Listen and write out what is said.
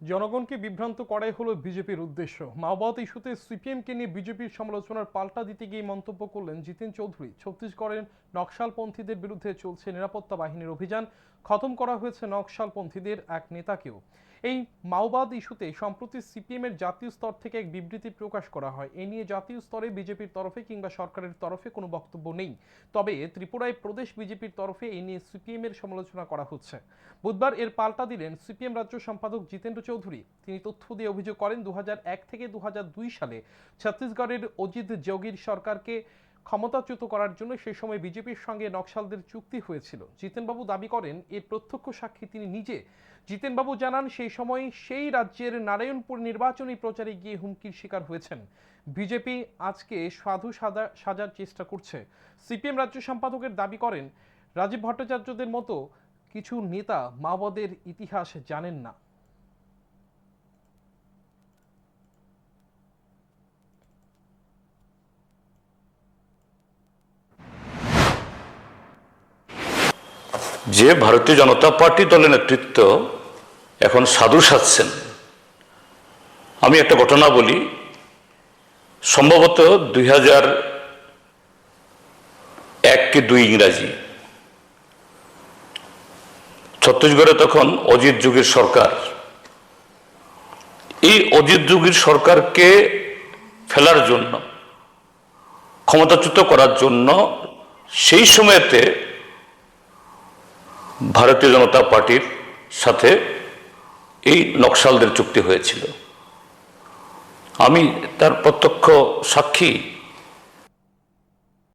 জনগণকে বিভ্রান্ত করাই হলো বিজেপির উদ্দেশ্য। মাওবাদ ইস্যুতে সিপিএমকে নিয়ে বিজেপির সমালোচনার পাল্টা দিতে গিয়ে মন্তব্য করলেন জিতেন চৌধুরী। ছত্তিশগড়ের নকশালপন্থীদের বিরুদ্ধে চলছে নিরাপত্তা বাহিনীর অভিযান। খতম করা হয়েছে নকশালপন্থীদের এক নেতাকেও। এই মাওবাদ ইস্যুতে সম্প্রতি সিপিএম এর জাতীয় স্তর থেকে এক বিবৃতি প্রকাশ করা হয়। এ নিয়ে জাতীয় স্তরে বিজেপির তরফে কিংবা সরকারের তরফে কোনো বক্তব্য নেই। তবে ত্রিপুরায় প্রদেশ বিজেপির তরফে এই নিয়ে সিপিএম এর সমালোচনা করা হচ্ছে। বুধবার এর পাল্টা দিলেন সিপিএম রাজ্য সম্পাদক জিতেন্দ্র চৌধুরী। তিনি তথ্য দিয়ে অভিযোগ করেন দু হাজার এক থেকে দু হাজার দুই সালে ছত্তিশগড়ের অজিত যোগীর সরকারকে ক্ষমতাচ্যুত করার জন্য সেই সময় বিজেপির সঙ্গে নকশালদের চুক্তি হয়েছিল। জিতেনবাবু দাবি করেন এর প্রত্যক্ষ সাক্ষী তিনি নিজে। জিতেনবাবু জানান, সেই সময় সেই রাজ্যের নারায়ণপুর নির্বাচনী প্রচারে গিয়ে হুমকির শিকার হয়েছেন। বিজেপি আজকে সাধু সাদা সাজার চেষ্টা করছে। সিপিএম রাজ্য সম্পাদকের দাবি করেন, রাজীব ভট্টাচার্যদের মতো কিছু নেতা মাওবাদের ইতিহাস জানেন না। যে ভারতীয় জনতা পার্টি দলের নেতৃত্ব এখন সাধু সাজছেন আমি একটা ঘটনা বলি। সম্ভবত দুই হাজার এক কি দুই ইংরাজি। ছত্তিশগড়ে তখন অজিত যুগের সরকার। এই অজিত যুগের সরকারকে ফেলার জন্য, ক্ষমতাচ্যুত করার জন্য সেই সময়তে ভারতীয় জনতা পার্টির সাথে এই নকশালদের চুক্তি হয়েছিল। আমি তার প্রত্যক্ষ সাক্ষী